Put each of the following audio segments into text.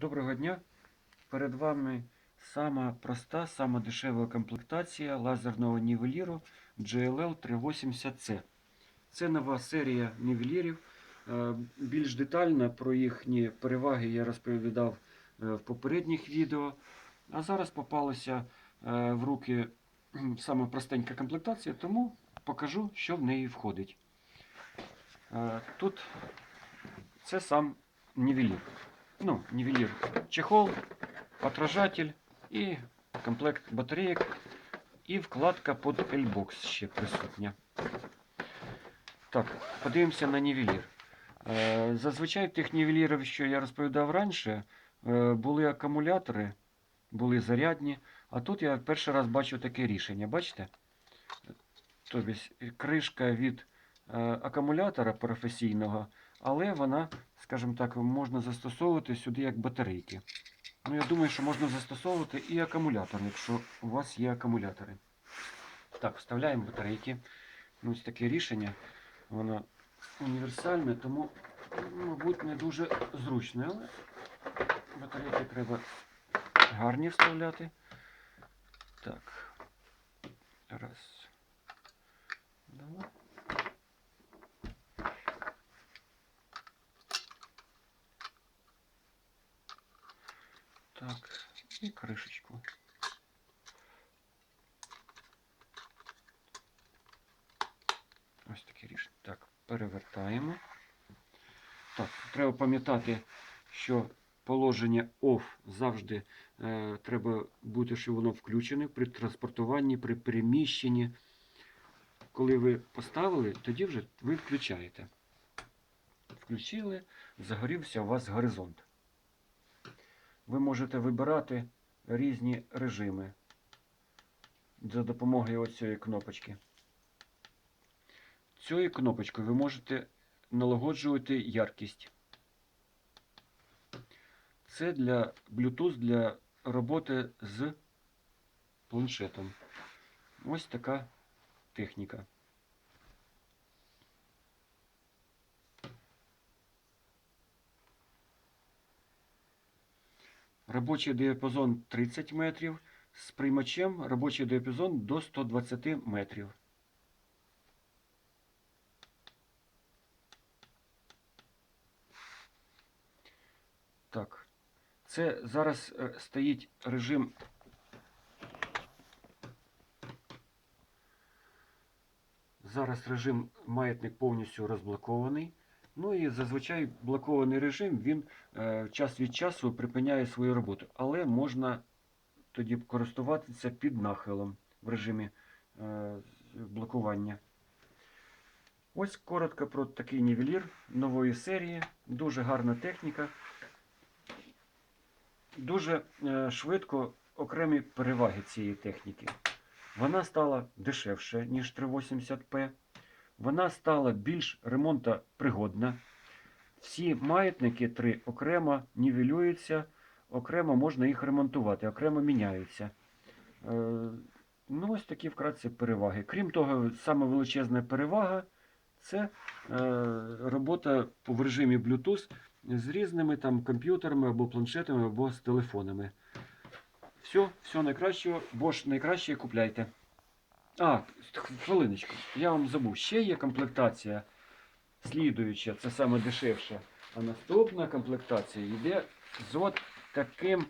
Доброго дня! Перед вами сама проста, сама дешева комплектація лазерного нівеліру GLL 380C. Це нова серія нівелірів. Е, Більш детально про їхні переваги я розповідав е, в попередніх відео. А зараз попалася е, в руки сама простенька комплектація, тому покажу, що в неї входить. Тут це сам нівелір. Ну, нивелир чехол, отражатель і комплект батареїк і вкладка під L-Box ще присутня. Так, подивимося на нівелір. Е, Зазвичай тих нівелірів, що я розповідав раніше, е, були акумулятори, були зарядні, а тут я перший раз бачу таке рішення. Бачите? Тобто кришка від е, акумулятора професійного, але вона скажімо так, можна застосовувати сюди як батарейки. Ну, я думаю, що можна застосовувати і акумулятор, якщо у вас є акумулятори. Так, вставляємо батарейки. Ну, Ось таке рішення. Воно універсальне, тому, мабуть, не дуже зручне, але батарейки треба гарні вставляти. Так. Раз. Два. Так, і кришечку. Ось таке рішення. Так, перевертаємо. Так, треба пам'ятати, що положення OFF завжди е, треба бути, щоб воно включене при транспортуванні, при переміщенні. Коли ви поставили, тоді вже ви включаєте. Включили, загорівся у вас горизонт ви можете вибирати різні режими за допомогою ось цієї кнопочки. Цією кнопочкою ви можете налагоджувати яркість. Це для Bluetooth для роботи з планшетом. Ось така техніка. Робочий діапазон 30 метрів. З приймачем робочий діапазон до 120 метрів. Так. Це зараз е, стоїть режим. Зараз режим маятник повністю розблокований. Ну і зазвичай блокований режим він е, час від часу припиняє свою роботу, але можна тоді користуватися під нахилом в режимі е, блокування. Ось коротко про такий нівелір нової серії. Дуже гарна техніка. Дуже е, швидко окремі переваги цієї техніки. Вона стала дешевше, ніж 380p. Вона стала більш ремонтопригодна. Всі маятники три окремо нівелюються, окремо можна їх ремонтувати, окремо міняються. Е, ну, ось такі вкратце переваги. Крім того, саме величезна перевага це е, робота в режимі Bluetooth з різними там комп'ютерами або планшетами, або з телефонами. Все, все найкращого, ж найкраще купляйте. А, хвилиночку, я вам забув. Ще є комплектація слідуюча, це саме дешевша. А наступна комплектація йде з от таким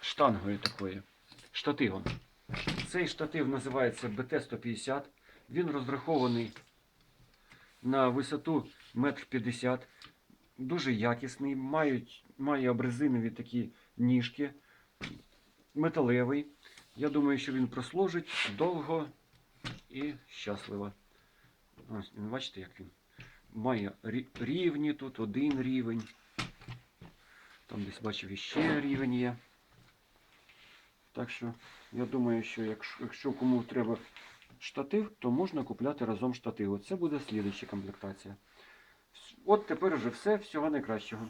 штангою такою, штативом. Цей штатив називається BT-150. Він розрахований на висоту 1,50 м. Дуже якісний, мають, має обрезинові такі ніжки, металевий. Я думаю, що він прослужить довго і щасливо. Ось, бачите, як він має рівні тут, один рівень. Там десь бачив іще рівень є. Так що, я думаю, що якщо, якщо кому треба штатив, то можна купляти разом штатив. Це буде слідуюча комплектація. От тепер вже все. Всього найкращого.